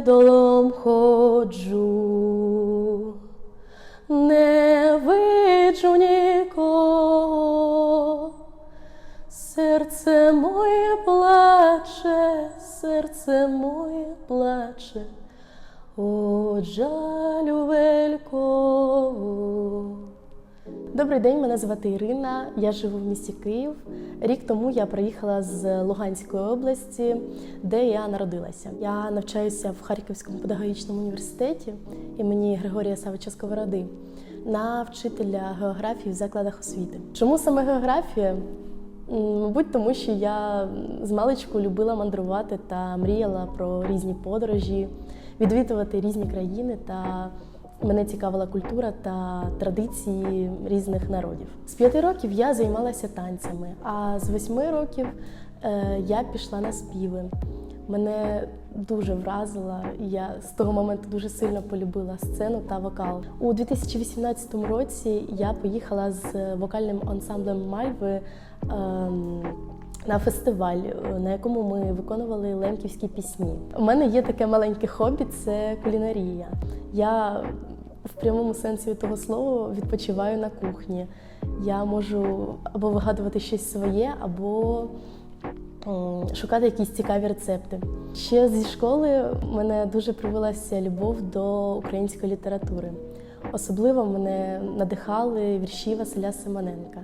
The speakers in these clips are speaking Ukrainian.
недолом ходжу, не виджу нікого, серце моє плаче, серце моє плаче, о жалю велького. Добрий день, мене звати Ірина. Я живу в місті Київ. Рік тому я приїхала з Луганської області, де я народилася. Я навчаюся в Харківському педагогічному університеті імені Григорія Савича Сковороди на вчителя географії в закладах освіти. Чому саме географія? Мабуть, тому що я з маличку любила мандрувати та мріяла про різні подорожі, відвідувати різні країни та Мене цікавила культура та традиції різних народів. З п'яти років я займалася танцями, а з восьми років е, я пішла на співи. Мене дуже вразила, я з того моменту дуже сильно полюбила сцену та вокал. У 2018 році я поїхала з вокальним ансамблем Мальви. ем, на фестиваль, на якому ми виконували лемківські пісні. У мене є таке маленьке хобі це кулінарія. Я в прямому сенсі того слова відпочиваю на кухні. Я можу або вигадувати щось своє, або шукати якісь цікаві рецепти. Ще зі школи мене дуже привелася любов до української літератури. Особливо мене надихали вірші Василя Симоненка.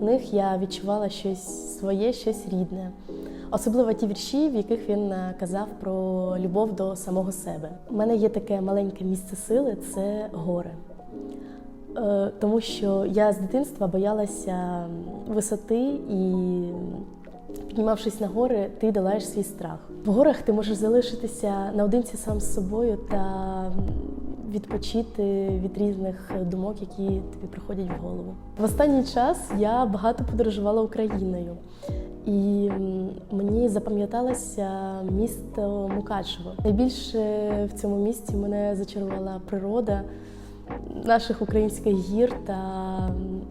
В них я відчувала щось своє, щось рідне. Особливо ті вірші, в яких він е, казав про любов до самого себе. У мене є таке маленьке місце сили це гори. Е, Тому що я з дитинства боялася висоти і піднімавшись на гори, ти долаєш свій страх. В горах ти можеш залишитися наодинці сам з собою та відпочити від різних думок, які тобі приходять в голову. В останній час я багато подорожувала Україною. І мені запам'яталося місто Мукачево. Найбільше в цьому місті мене зачарувала природа наших українських гір та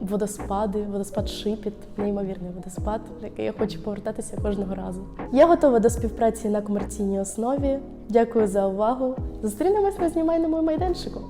водоспади, водоспад Шипіт, неймовірний водоспад, який я хочу повертатися кожного разу. Я готова до співпраці на комерційній основі. Дякую за увагу. Зустрінемось на знімальному майданчику.